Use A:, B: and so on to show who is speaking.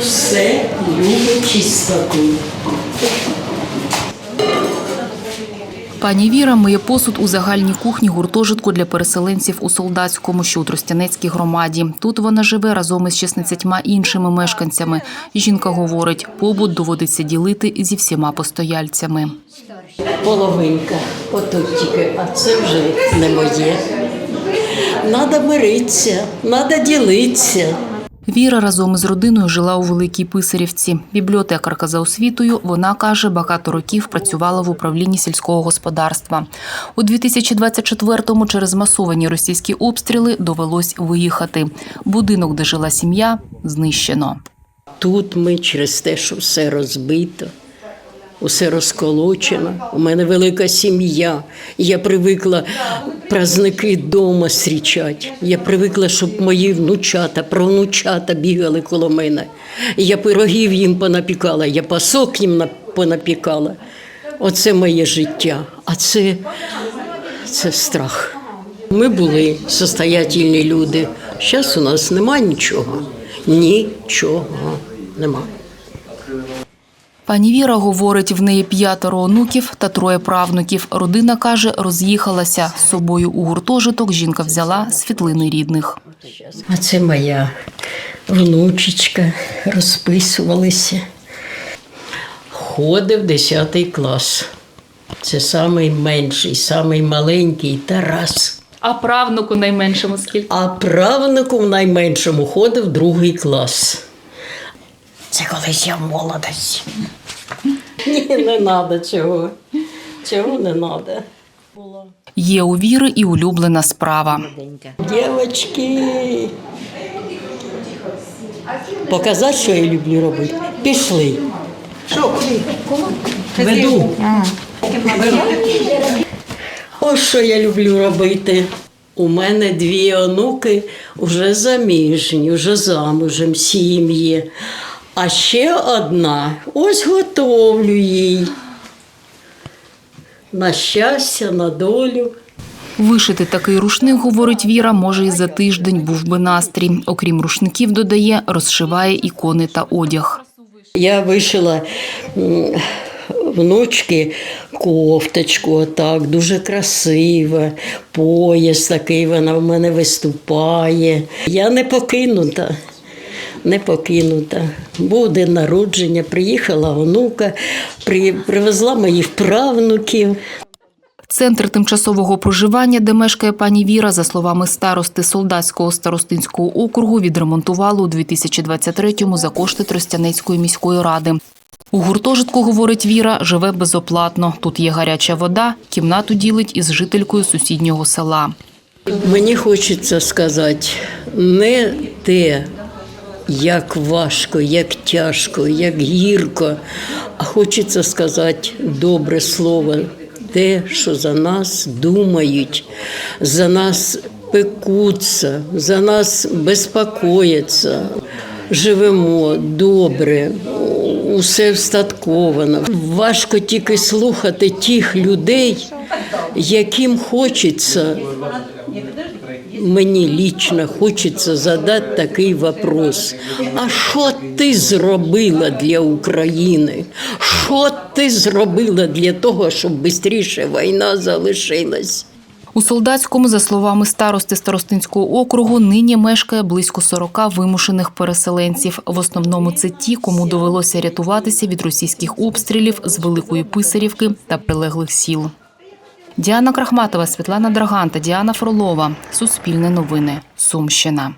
A: все любить чистоту.
B: Пані Віра миє посуд у загальній кухні гуртожитку для переселенців у Солдатському, що у Тростянецькій громаді. Тут вона живе разом із 16 іншими мешканцями. Жінка говорить, побут доводиться ділити зі всіма постояльцями.
A: Половинка, отут тільки, а це вже не моє. Надо миритися, надо ділитися.
B: Віра разом із родиною жила у Великій Писарівці. Бібліотекарка за освітою, вона каже, багато років працювала в управлінні сільського господарства. У 2024-му через масовані російські обстріли довелось виїхати. Будинок, де жила сім'я, знищено.
A: Тут ми через те, що все розбито, усе розколочено. У мене велика сім'я. Я привикла праздники вдома зустрічати. Я привикла, щоб мої внучата, правнучата бігали коло мене. Я пирогів їм понапікала, я пасок їм понапікала. Оце моє життя. А це, це страх. Ми були состоятельні люди. Зараз у нас нема нічого. Нічого нема.
B: Пані Віра говорить, в неї п'ятеро онуків та троє правнуків. Родина каже, роз'їхалася з собою у гуртожиток. Жінка взяла світлини рідних.
A: А це моя внучечка, розписувалися. Ходив 10 клас. Це самий менший, самий маленький Тарас.
B: А правнуку найменшому скільки?
A: А правнуку в найменшому ходив другий клас. Це колись я в молодості. Ні, не треба цього. Цього не треба.
B: Є у Віри і улюблена справа.
A: Дівчатки. Показати, що я люблю робити. Пішли. Веду. Ось що я люблю робити. У мене дві онуки вже заміжні, вже замужем, сім'ї. А ще одна ось готовлю їй. На щастя, на долю.
B: Вишити такий рушник, говорить Віра, може і за тиждень був би настрій. Окрім рушників, додає, розшиває ікони та одяг.
A: Я вишила внучки кофточку, отак, дуже красива, пояс такий, вона в мене виступає. Я не покинута, не покинута. Був день народження, приїхала онука, привезла моїх правнуків.
B: Центр тимчасового проживання, де мешкає пані Віра, за словами старости Солдатського старостинського округу, відремонтували у 2023-му за кошти Тростянецької міської ради. У гуртожитку, говорить Віра, живе безоплатно. Тут є гаряча вода, кімнату ділить із жителькою сусіднього села.
A: Мені хочеться сказати не те, як важко, як тяжко, як гірко, а хочеться сказати добре слово, те, що за нас думають, за нас пекуться, за нас безпокояться. Живемо добре, усе встатковано. Важко тільки слухати тих людей, яким хочеться Мені лічно хочеться задати такий вопрос. А що ти зробила для України? Що ти зробила для того, щоб швидше війна залишилась?
B: У Солдатському, за словами старости Старостинського округу, нині мешкає близько 40 вимушених переселенців. В основному це ті, кому довелося рятуватися від російських обстрілів з Великої Писарівки та прилеглих сіл. Діана Крахматова, Світлана Драган та Діана Фролова. Суспільне новини. Сумщина.